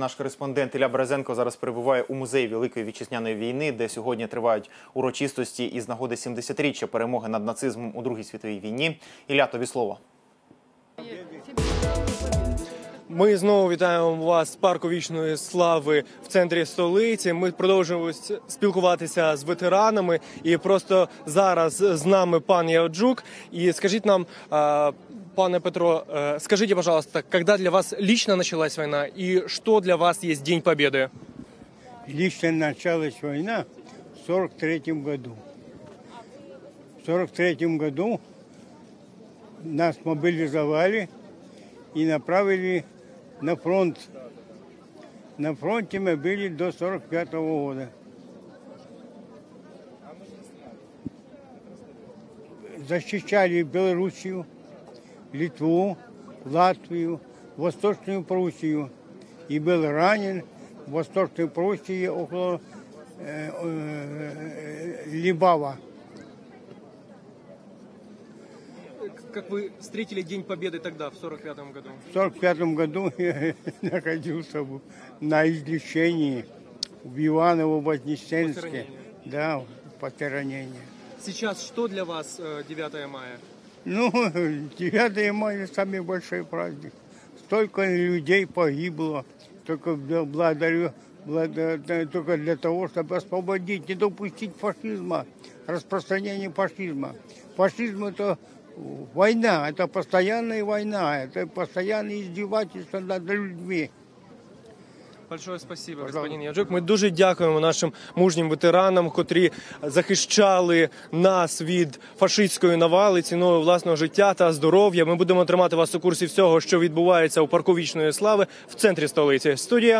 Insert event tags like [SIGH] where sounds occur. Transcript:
Наш кореспондент Ілля Березенко зараз перебуває у музеї Великої вітчизняної війни, де сьогодні тривають урочистості із нагоди 70-річчя перемоги над нацизмом у Другій світовій війні. Ілля, тобі слово. Ми знову вітаємо вас з парку вічної слави в центрі столиці. Ми продовжуємо спілкуватися з ветеранами, і просто зараз з нами пан Яоджук. І скажіть нам, пане Петро, скажите, пожалуйста, когда для вас лично началась война и что для вас есть День Победы? Лично началась война в 43 году. В 43 году нас мобилизовали и направили на фронт. На фронте мы были до 45 года. Защищали Белоруссию, Литву, Латвию, Восточную Пруссию. И был ранен в Восточной Пруссии около э, э, Либава. Как вы встретили День Победы тогда, в 45 году? В 45 году [LAUGHS] я находился на излечении в Иваново-Вознесенске. Да, после ранения. Сейчас что для вас 9 мая? Ну, [LAUGHS] 9 мая самый большой праздник. Столько людей погибло, только благодарю, благодаря- только для того, чтобы освободить, не допустить фашизма, распространения фашизма. Фашизм это война, это постоянная война, это постоянное издевательство над людьми. Большое спасибо, господин Яджук. Ми дуже дякуємо нашим мужнім ветеранам, котрі захищали нас від фашистської навали ціною власного життя та здоров'я. Ми будемо тримати вас у курсі всього, що відбувається у парку вічної слави в центрі столиці. Студія